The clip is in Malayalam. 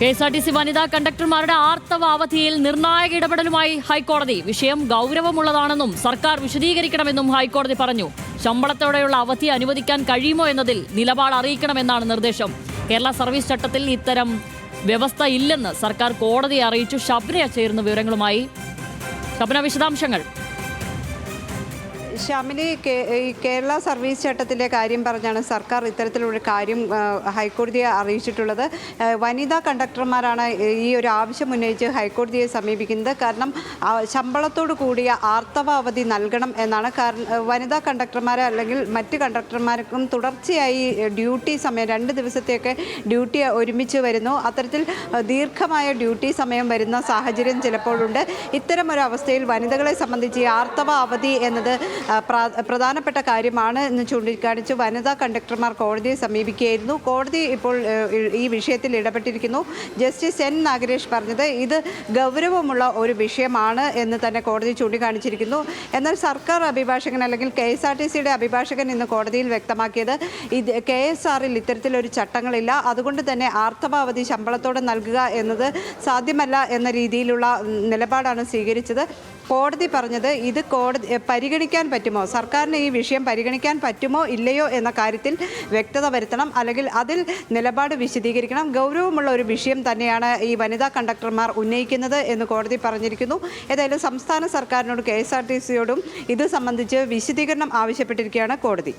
K S R T C വനിതാ കണ്ടക്ടർമാരുടെ ആർത്തവ അവധിയിൽ നിർണായക ഇടപെടലുമായി ഹൈക്കോടതി. വിഷയം ഗൗരവമുള്ളതാണെന്നും സർക്കാർ വിശദീകരിക്കണമെന്നും ഹൈക്കോടതി പറഞ്ഞു. ശമ്പളത്തോടെയുള്ള അവധി അനുവദിക്കാൻ കഴിയുമോ എന്നതിൽ നിലപാട് അറിയിക്കണമെന്നാണ് നിർദ്ദേശം. കേരള സർവീസ് ചട്ടത്തിൽ ഇത്തരം വ്യവസ്ഥ ഇല്ലെന്ന് സർക്കാർ കോടതിയെ അറിയിച്ചു. ശബ്ന ചേരുന്ന വിവരങ്ങളുമായി ശബന വിശദാംശങ്ങൾ. കേ- ഈ കേരള സർവീസ് ചട്ടത്തിലെ കാര്യം പറഞ്ഞാണ് സർക്കാർ ഇത്തരത്തിലൊരു കാര്യം ഹൈക്കോടതിയെ അറിയിച്ചിട്ടുള്ളത്. വനിതാ കണ്ടക്ടർമാരാണ് ഈ ഒരു ആവശ്യം ഉന്നയിച്ച് ഹൈക്കോടതിയെ സമീപിക്കുന്നത്. കാരണം ശമ്പളത്തോടു കൂടിയ ആർത്തവ അവധി നൽകണം എന്നാണ്. കാരണം വനിതാ കണ്ടക്ടർമാരെ അല്ലെങ്കിൽ മറ്റ് കണ്ടക്ടർമാർക്കും തുടർച്ചയായി ഡ്യൂട്ടി സമയം രണ്ട് ദിവസത്തെയൊക്കെ ഡ്യൂട്ടി ഒരുമിച്ച് വരുന്നു. അത്തരത്തിൽ ദീർഘമായ ഡ്യൂട്ടി സമയം വരുന്ന സാഹചര്യം ചിലപ്പോഴുണ്ട്. ഇത്തരം ഒരു അവസ്ഥയിൽ വനിതകളെ സംബന്ധിച്ച് ആർത്തവ അവധി എന്നത് പ്രധാനപ്പെട്ട കാര്യമാണ് എന്ന് ചൂണ്ടിക്കാണിച്ച് വനിതാ കണ്ടക്ടർമാർ കോടതിയെ സമീപിക്കുകയായിരുന്നു. കോടതി ഇപ്പോൾ ഈ വിഷയത്തിൽ ഇടപെട്ടിരിക്കുന്നു. ജസ്റ്റിസ് എൻ നാഗരേഷ് പറഞ്ഞത് ഇത് ഗൗരവമുള്ള ഒരു വിഷയമാണ് എന്ന് തന്നെ കോടതി ചൂണ്ടിക്കാണിച്ചിരിക്കുന്നു. എന്നാൽ സർക്കാർ അഭിഭാഷകൻ അല്ലെങ്കിൽ കെ എസ് ആർ ടി സിയുടെ അഭിഭാഷകൻ ഇന്ന് കോടതിയിൽ വ്യക്തമാക്കിയത് ഇത് കെ എസ് ആറിൽ ഇത്തരത്തിലൊരു ചട്ടങ്ങളില്ല. അതുകൊണ്ട് തന്നെ ആർത്തവാവധി ശമ്പളത്തോടെ നൽകുക എന്നത് സാധ്യമല്ല എന്ന രീതിയിലുള്ള നിലപാടാണ് സ്വീകരിച്ചത്. കോടതി പറഞ്ഞത് ഇത് കോടതി പരിഗണിക്കാൻ പറ്റുമോ? സർക്കാരിന് ഈ വിഷയം പരിഗണിക്കാൻ പറ്റുമോ ഇല്ലയോ എന്ന കാര്യത്തിൽ വ്യക്തത വരുത്തണം. അല്ലെങ്കിൽ അതിൽ നിലപാട് വിശദീകരിക്കണം. ഗൗരവമുള്ള ഒരു വിഷയം തന്നെയാണ് ഈ വനിതാ കണ്ടക്ടർമാർ ഉന്നയിക്കുന്നത് എന്ന് കോടതി പറഞ്ഞിരിക്കുന്നു. ഏതായാലും സംസ്ഥാന സർക്കാരിനോട് കെ എസ് ആർ ടി സിയോടും ഇത് സംബന്ധിച്ച് വിശദീകരണം ആവശ്യപ്പെട്ടിരിക്കുകയാണ് കോടതി.